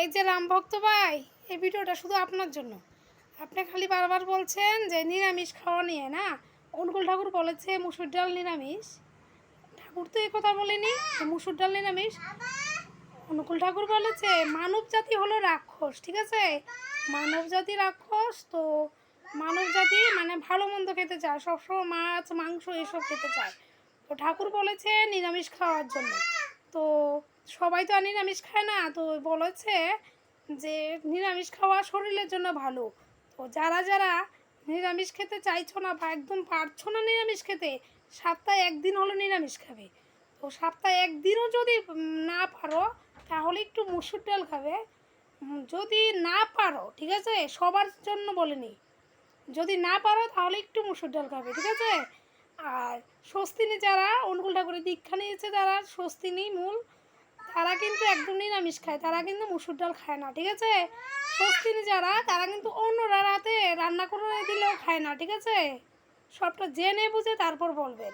এই যে রামভক্ত ভাই, এই ভিডিওটা শুধু আপনার জন্য। আপনি খালি বারবার বলছেন যে নিরামিষ খাওয়া নিয়ে, না? অনুকূল ঠাকুর বলেছে মুসুর ডাল নিরামিষ। ঠাকুর তো এই কথা বলেনি মুসুর ডাল নিরামিষ। অনুকূল ঠাকুর বলেছে মানব জাতি হলো রাক্ষস, ঠিক আছে? মানব জাতি রাক্ষস, তো মানব জাতি মানে ভালো মন্দ খেতে চায়, সবসময় মাছ, মাংস এসব খেতে চায়। তো ঠাকুর বলেছে নিরামিষ খাওয়ার জন্য। তো সবাই তো আর নিরামিষ খায় না। তো বলেছে যে নিরামিষ খাওয়া শরীরের জন্য ভালো। তো যারা যারা নিরামিষ খেতে চাইছো না বা একদম পারছ না নিরামিষ খেতে, সপ্তাহে একদিন হলো নিরামিষ খাবে। তো সপ্তাহে একদিনও যদি না পারো, তাহলে একটু মুসুর ডাল খাবে। যদি না পারো, ঠিক আছে? সবার জন্য বলিনি যদি না পারো, তাহলে একটু মুসুর ডাল খাবে, ঠিক আছে? আর স্বস্তিনী যারা, অনুকূল ঠাকুরের দীক্ষা নিয়েছে যারা, স্বস্তিনী মূল তারা কিন্তু একদম নিরামিষ খায়, তারা কিন্তু মুসুর ডাল খায় না, ঠিক আছে? সস্তিনি যারা, তারা কিন্তু অন্যরা রাতে রান্না করে দিলেও খায় না, ঠিক আছে? সবটা জেনে বুঝে তারপর বলবেন।